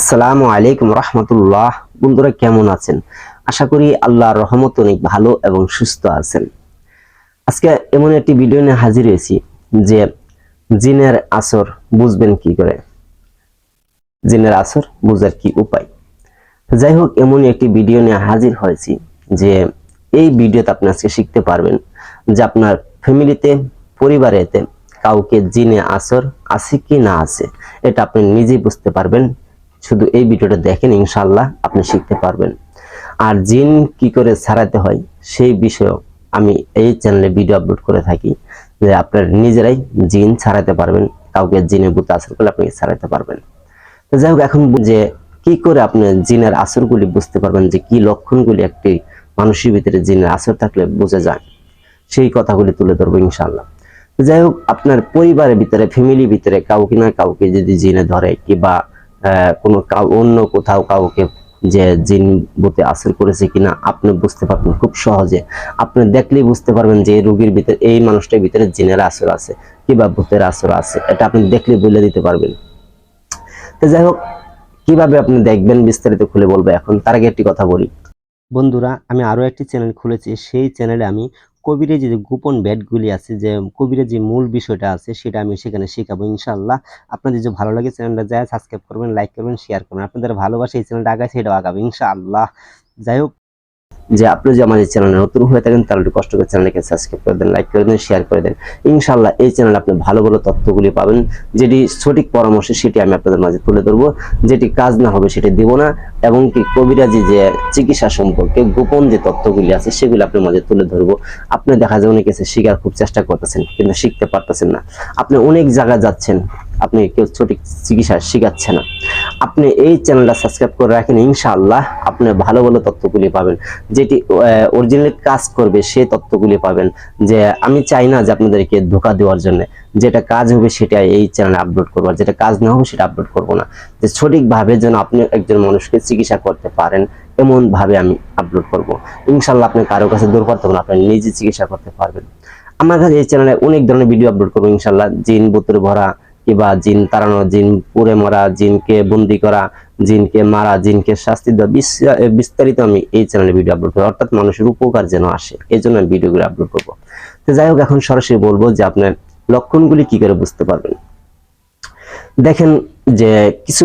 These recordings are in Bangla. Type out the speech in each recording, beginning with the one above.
আসসালামু আলাইকুম রহমতুল্লাহ। বন্ধুরা, কেমন আছেন? আশা করি আল্লাহর রহমত অনেক ভালো এবং সুস্থ আছেন। আজকে এমন একটি ভিডিও নিয়ে হাজির হয়েছি যে জিনের আসর বুঝবেন কি করে? জিনের আসর বুঝার কি উপায়? যাই হোক এমনই একটি ভিডিও নিয়ে হাজির হয়েছি যে এই ভিডিওতে আপনি আজকে শিখতে পারবেন যে আপনার ফ্যামিলিতে, পরিবারেতে কাউকে জিনে আসর আছে কি না আছে, এটা আপনি নিজেই বুঝতে পারবেন। শুধু এই ভিডিওটা দেখেন ইনশাল্লাহ আপনি শিখতে পারবেন। আর জিন কি করে ছাড়াতে হয়, সেই বিষয়েও আমি এই চ্যানেলে ভিডিও আপলোড করে থাকি, যে আপনার নিজেরাই জিন ছাড়াতে পারবেন, কাউকে জিনের বুতে আসর করলে আপনি ছাড়াতে পারবেন। তো যাই হোক, এখন যে কি করে আপনি জিনের আসরগুলি বুঝতে পারবেন, যে কি লক্ষণগুলি একটি মানুষের ভিতরে জিনের আসর থাকলে বোঝা যায়, সেই কথাগুলি তুলে ধরবো ইনশাল্লাহ যাই হোক, আপনার পরিবারের ভিতরে ফ্যামিলির ভিতরে, কাউকে না কাউকে যদি জিনে ধরে, কিংবা কোনো অন্য কোথাও কাউকে যে জিন বুতে আসর করেছে কিনা আপনি বুঝতে পারবেন খুব সহজে। আপনি দেখলেই বুঝতে পারবেন যে এই রোগীর ভিতরে এই মানুষটার ভিতরে জিনের আসর আছে, কিংবা ভূতের আসর আছে, এটা আপনি দেখলে বলে দিতে পারবেন। তো যাই হোক, কীভাবে আপনি দেখবেন বিস্তারিত খুলে বলব এখন? তার আগে একটি কথা বলি। বন্ধুরা, আমি আরও একটি চ্যানেল খুলেছি, সেই চ্যানেলে আমি কবিরের যে গোপন ব্যাটগুলি আছে, যে কবিরের যে মূল বিষয়টা আছে, সেটা আমি সেখানে শেখাবো ইনশাল্লাহ আপনাদের যে ভালো লাগে চ্যানেলটা যায় সাবস্ক্রাইব করবেন, লাইক করবেন শেয়ার করবেন। আপনাদের ভালোবাসা এই চ্যানেলটা আগায়, সেটাও আগাবে ইনশাআল্লাহ। যাই হোক। যে আপনি যে আমাদের চ্যানেলে নতুন হয়ে থাকেন, তাহলে একটু কষ্ট করে চ্যানেলকে সাবস্ক্রাইব করে দেন লাইক করে দেন শেয়ার করে দেন। ইনশাল্লাহ এই চ্যানেলে আপনি ভালো ভালো তথ্যগুলি পাবেন। যেটি সঠিক পরামর্শ, সেটি আমি আপনাদের মাঝে তুলে ধরবো। যেটি কাজ না হবে, সেটি দেব না। এবং কি কবিরাজি যে চিকিৎসা সম্পর্কে গোপন যে তথ্যগুলি আছে, সেগুলি আপনার মাঝে তুলে ধরবো। আপনি দেখা যায় অনেক এসে শিকার খুব চেষ্টা করতেছেন, কিন্তু শিখতে পারতেছেন না। আপনি অনেক জায়গায় যাচ্ছেন আপনি কেউ সঠিক চিকিৎসা শিখাচ্ছে না। আপনি এই চ্যানেলটা সাবস্ক্রাইব করে রাখেন, ইনশাআল্লাহ আপনি ভালো ভালো তথ্যগুলি পাবেন। যেটি অরিজিনালি কাজ করবে সেই তথ্যগুলি পাবেন যে আমি চাই না যে আপনাদেরকে ধোকা দেওয়ার জন্য। যেটা কাজ হবে সেটা এই চ্যানেলে আপলোড করব যেটা কাজ না হবে সেটা আপলোড করব না। যে সঠিকভাবে যেন আপনি একজন মানুষকে চিকিৎসা করতে পারেন এমন ভাবে আমি আপলোড করব। ইনশাল্লাহ আপনি কারও কাছে দূর করতে পারবেন আপনি নিজে চিকিৎসা করতে পারবেন। আমার কাছে এই চ্যানেলে অনেক ধরনের ভিডিও আপলোড করব ইনশাল্লাহ জিন, বুতুরে, ভরা কিংবা জিন তাড়ানো জিন, পুড়ে মরা জিনকে বন্দি করা, জিনকে মারা, জিনকে শাস্তি দেওয়া বিস্তারিত আমি এই চ্যানেলে ভিডিও আপলোড করব। অর্থাৎ মানুষের উপকার যেন আসে, এই জন্য আমি ভিডিওগুলো আপলোড করব। তো যাই হোক, এখন সরাসরি বলব যে আপনার লক্ষণগুলি কি করে বুঝতে পারবেন। দেখেন যে কিছু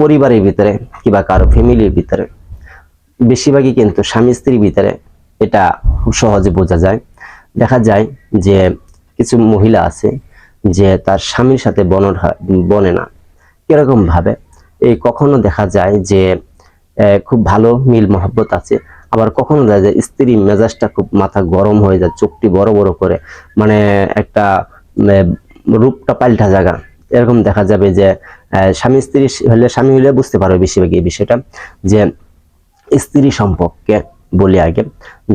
পরিবারের ভিতরে কিংবা কারও ফ্যামিলির ভিতরে, বেশিরভাগই কিন্তু স্বামী স্ত্রীর ভিতরে এটা খুব সহজে বোঝা যায়। দেখা যায় যে কিছু মহিলা আছে যে তার স্বামীর সাথে বনর বনে না। কীরকম ভাবে এই কখনো দেখা যায় যে খুব ভালো মিল মহব্বত আছে। আবার কখনো দেখা যায় স্ত্রী মেজাজটা খুব মাথা গরম হয়ে যায়, চোখটি বড় বড় করে। মানে একটা রূপটা পাল্টা জায়গা। এরকম দেখা যাবে যে স্বামী স্ত্রী হলে স্বামী হলে বুঝতে পারবে বেশিরভাগ এই বিষয়টা। যে, স্ত্রী সম্পর্কে বলি আগে,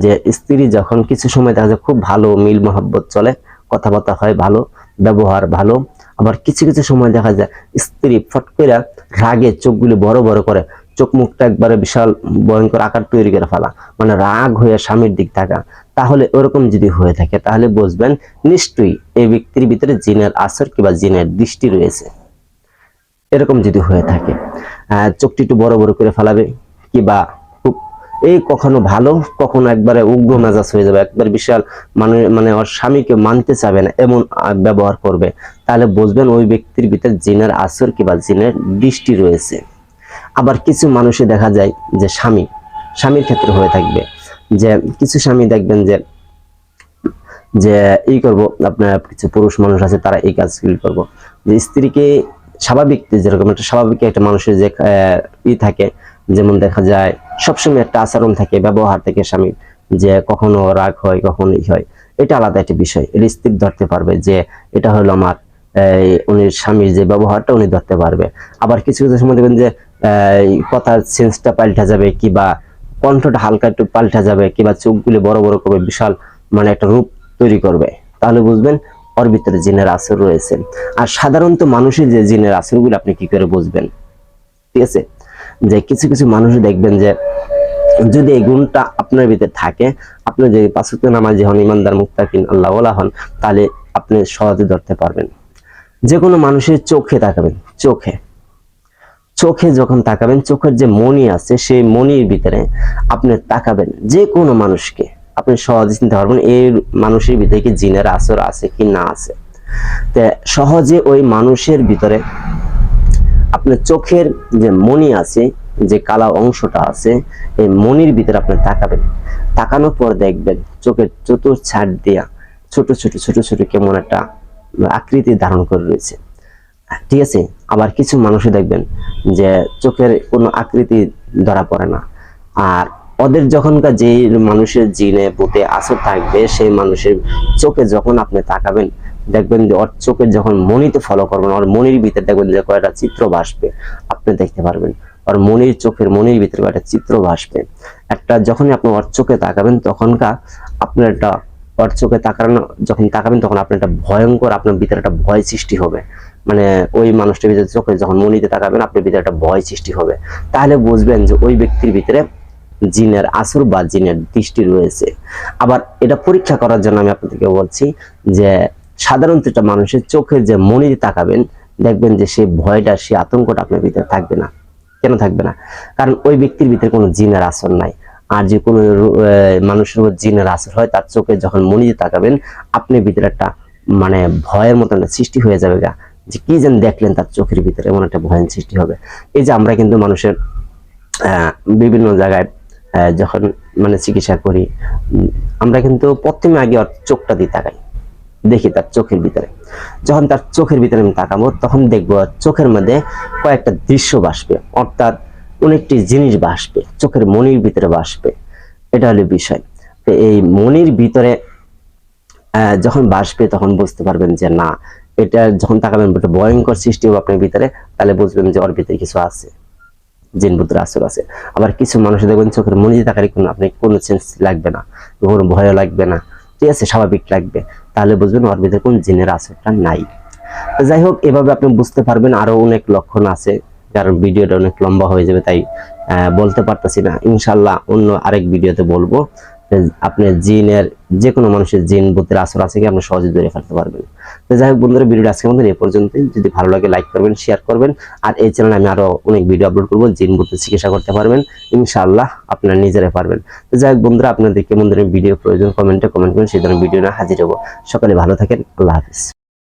যে, স্ত্রী যখন কিছু সময় দেখা যায় খুব ভালো মিল মহব্বত চলে, কথাবার্তা হয় ভালো ব্যবহার ভালো। আবার কিছু কিছু সময় দেখা যায় স্ত্রী ফট করে রাগে চোখগুলি বড় বড় করে চোখ মুখটা একবারে বিশাল ভয়ঙ্কর আকার তৈরি করে ফেলা মানে রাগ হয়ে স্বামীর দিক থাকা তাহলে ওরকম যদি হয়ে থাকে, তাহলে বুঝবেন নিশ্চয়ই এই ব্যক্তির ভিতরে জিনের আসর কিংবা জিনের দৃষ্টি রয়েছে। এরকম যদি হয়ে থাকে চোখটি একটু বড় বড় করে ফেলাবে, কিবা এই কখনো ভালো, কখনো একবারে উগ্র মেজাজ হয়ে যাবে, একবার বিশাল মানে মানে ওর স্বামীকে মানতে চাবে না, এমন ব্যবহার করবে। তাহলে বুঝবেন ওই ব্যক্তির ভিতরে জিনের আসর কিংবা জিনের দৃষ্টি রয়েছে। আবার কিছু মানুষে দেখা যায় যে স্বামী, স্বামীর ক্ষেত্রে হয়ে থাকবে যে কিছু স্বামী দেখবেন যে যে এই করব, আপনার কিছু পুরুষ মানুষ আছে, তারা এই কাজগুলি করব। যে স্ত্রীকে স্বাভাবিক যেরকম একটা স্বাভাবিক একটা মানুষের যে ই থাকে যেমন দেখা যায়, সবসময় একটা আচরণ থাকে, ব্যবহার থেকে স্বামীর যে কখনো রাগ হয়, কখনো ই হয়, এটা আলাদা একটা বিষয়। এটা স্ত্রী ধরতে পারবে যে এটা হলো আমার উনি স্বামীর যে ব্যবহারটা উনি ধরতে পারবে। আবার কিছু কিছু সময় দেখবেন যে কথার সেন্সটা পাল্টা যাবে কিবা কণ্ঠটা হালকা একটু পাল্টা যাবে কিবা চোখগুলি বড় বড় করবে, বিশাল মানে একটা রূপ তৈরি করবে। তাহলে বুঝবেন ওর ভিতরে জিনের আসর রয়েছে। আর সাধারণত মানুষের যে জিনের আসরগুলো আপনি কি করে বুঝবেন? ঠিক আছে? যে কিছু কিছু মানুষ দেখবেন যে যদি এই গুণটা আপনার ভিতরে থাকে, আপনি যদি পাঁচুক্ত নামাজি হন ইমানদার মুক্তাকিন আল্লাহ হন, তাহলে আপনি সহজে ধরতে পারবেন। যে কোনো মানুষের চোখে তাকাবেন, চোখে। চোখে যখন তাকাবেন, চোখের যে মনি আছে, সেই মনির ভিতরে আপনি তাকাবেন। যে কোনো মানুষকে আপনি সহজে চিনতে পারবেন এই মানুষের ভিতরে কি জিনের আসর আছে কি না আছে। তে সহজে ওই মানুষের ভিতরে আপনার চোখের যে মনি আছে, যে কালা অংশটা আছে, এই মনির ভিতরে আপনি তাকাবেন। তাকানোর পর দেখবেন চোখের চতুর ছাড় দিয়া ছোট ছোট ছোট ছোট কেমন একটা আকৃতি ধারণ করে রয়েছে। ঠিক আছে? আবার কিছু মানুষে দেখবেন যে চোখের কোনো আকৃতি ধরা পড়ে না। আর ওদের যখনকার যে মানুষের জিনে বুতে আসর থাকবে, সেই মানুষের চোখে যখন আপনি তাকাবেন দেখবেন যে ওর চোখে যখন মনিতে ফলো করবেন, ওর মনির ভিতরে দেখবেন যে কয়টা চিত্র ভাসবে। আপনি দেখতে পারবেন, ওর মনির চোখের মনির ভিতরে কয়টা চিত্র ভাসবে। একটা যখনই আপনি ওর চোখে তাকাবেন, তখনকার আপনার একটা ওর চোখে তাকানো যখন তাকাবেন, তখন আপনার একটা ভয়ঙ্কর আপনার ভিতরে একটা ভয় সৃষ্টি হবে। মানে ওই মানুষটার ভিতরে চোখে যখন মনিতে তাকাবেন, আপনার ভিতরে একটা ভয় সৃষ্টি হবে। তাহলে বুঝবেন যে ওই ব্যক্তির ভিতরে জিনের আসর বা জিনের দৃষ্টি রয়েছে। আবার এটা পরীক্ষা করার জন্য আমি আপনাদেরকে বলছি যে সাধারণত একটা মানুষের চোখের যে মনিতে তাকাবেন, দেখবেন যে সেই ভয়টা সেই আতঙ্কটা আপনার ভিতরে থাকবে না। কেন থাকবে না? কারণ ওই ব্যক্তির ভিতরে কোনো জিনের আসর নাই। আর যে কোনো মানুষের উপর জিনের আসর হয়, তার চোখে যখন মনিতে তাকাবেন আপনি ভিতরে একটা মানে ভয়ের মতন একটা সৃষ্টি হয়ে যাবে গা। যে কি যেন দেখলেন তার চোখের ভিতরে, এমন একটা ভয়ের সৃষ্টি হবে। এই যে আমরা কিন্তু মানুষের বিভিন্ন জায়গায় যখন মানে চিকিৎসা করি আমরা কিন্তু প্রথমে আগে চোখটা দিয়ে তাকাই। দেখি তার চোখের ভিতরে। যখন তার চোখের ভিতরে আমি তাকাবো, তখন দেখব চোখের মধ্যে কয়েকটা দৃশ্য ভাসবে অর্থাৎ অনেকটি জিনিস ভাসবে চোখের মনির ভিতরে ভাসবে এটা হলো বিষয়। তো এই মনির ভিতরে যখন বাসবে, তখন বুঝতে পারবেন যে না, এটা যখন তাকাবেন, একটা ভয়ঙ্কর সৃষ্টি হবে আপনার ভিতরে, তাহলে বুঝবেন যে ওর ভিতরে কিছু আছে। জিন বুদ্ধের আসর আছে। আবার কিছু মানুষ দেখবেন চোখের মনিতে তাকালে কোনো আপনি কোনো চেঞ্জ লাগবে না। কোনো ভয় লাগবে না। ঠিক আছে, স্বাভাবিক লাগবে। তাহলে বুঝবেন ওর ভিতরে কোন জিনের আসরটা নাই। যাই হোক, এভাবে আপনি বুঝতে পারবেন আরও অনেক লক্ষণ আছে কারণ ভিডিওটা অনেক লম্বা হয়ে যাবে, তাই বলতে পারতেছি না। ইনশাল্লাহ অন্য আরেক ভিডিওতে বলব। যে আপনি জিনের যে কোনো মানুষের জিন বুদ্ধের আসর আছে কি আপনি সহজে ধরে ফেলতে পারবেন। তো যাই হোক বন্ধুরা, ভিডিওটা আজকে মধ্যে এ পর্যন্ত। যদি ভালো লাগে লাইক করবেন শেয়ার করবেন। আর এই চ্যানেলে আমি আরও অনেক ভিডিও আপলোড করব, জিন বুদ্ধের চিকিৎসা করতে পারবেন। ইনশাআল্লাহ আপনারা নিজেরা পারবেন। তো যাই হোক বন্ধুরা, আপনাদেরকে বন্ধুরা ভিডিও প্রয়োজন কমেন্টে কমেন্ট করবেন সেই ধরনের ভিডিও না হাজির হব। সকালে ভালো থাকেন, আল্লাহ হাফিজ।